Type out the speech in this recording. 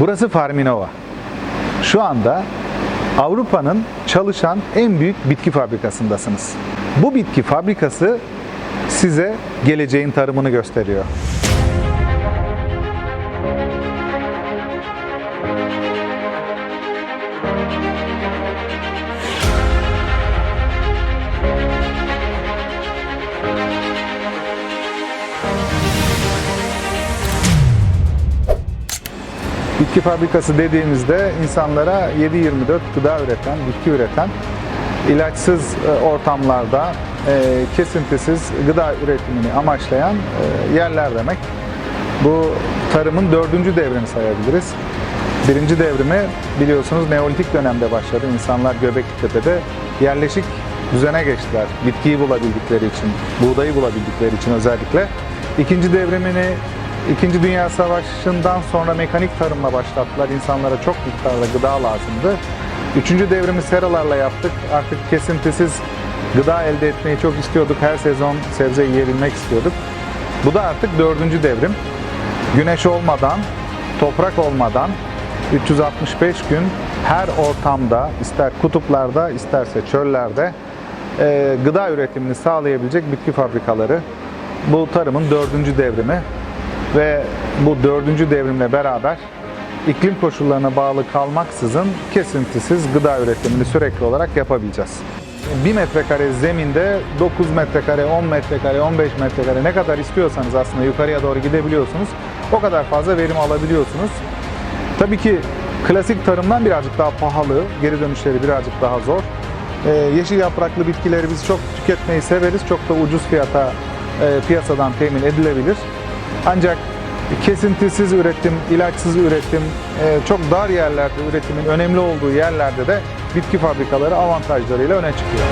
Burası Farminova. Şu anda Avrupa'nın çalışan en büyük bitki fabrikasındasınız. Bu bitki fabrikası size geleceğin tarımını gösteriyor. Bitki fabrikası dediğimizde insanlara 7-24 gıda üreten, bitki üreten, ilaçsız e, ortamlarda e, kesintisiz gıda üretimini amaçlayan e, yerler demek. Bu tarımın dördüncü devrini sayabiliriz. Birinci devrimi biliyorsunuz Neolitik dönemde başladı. İnsanlar Göbeklitepe'de yerleşik düzene geçtiler. Bitkiyi bulabildikleri için, buğdayı bulabildikleri için özellikle. İkinci devrimini İkinci Dünya Savaşı'ndan sonra mekanik tarımla başlattılar. İnsanlara çok miktarda gıda lazımdı. Üçüncü devrimi seralarla yaptık. Artık kesintisiz gıda elde etmeyi çok istiyorduk. Her sezon sebze yiyebilmek istiyorduk. Bu da artık dördüncü devrim. Güneş olmadan, toprak olmadan 365 gün her ortamda, ister kutuplarda, isterse çöllerde e, gıda üretimini sağlayabilecek bitki fabrikaları. Bu tarımın dördüncü devrimi ve bu dördüncü devrimle beraber iklim koşullarına bağlı kalmaksızın kesintisiz gıda üretimini sürekli olarak yapabileceğiz. 1 metrekare zeminde 9 metrekare, 10 metrekare, 15 metrekare ne kadar istiyorsanız aslında yukarıya doğru gidebiliyorsunuz. O kadar fazla verim alabiliyorsunuz. Tabii ki klasik tarımdan birazcık daha pahalı, geri dönüşleri birazcık daha zor. Ee, yeşil yapraklı bitkileri biz çok tüketmeyi severiz. Çok da ucuz fiyata e, piyasadan temin edilebilir. Ancak kesintisiz üretim, ilaçsız üretim, e, çok dar yerlerde üretimin önemli olduğu yerlerde de bitki fabrikaları avantajlarıyla öne çıkıyor.